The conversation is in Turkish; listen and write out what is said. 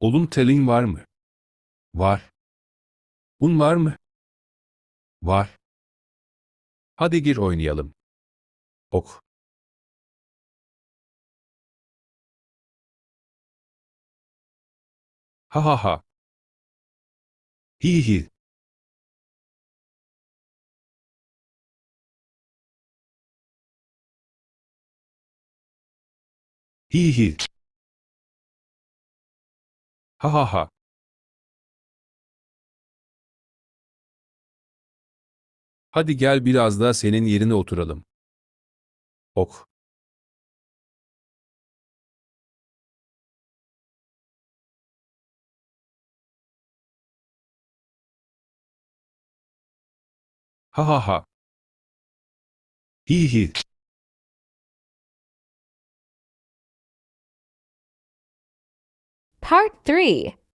Oğlum telin var mı? Var. Un var mı? Var. Hadi gir oynayalım. Ok. Ha ha ha. Hi hi. Hi hi. Ha ha ha. Hadi gel biraz da senin yerine oturalım. Ok. Ha ha ha. Hi hi. Part 3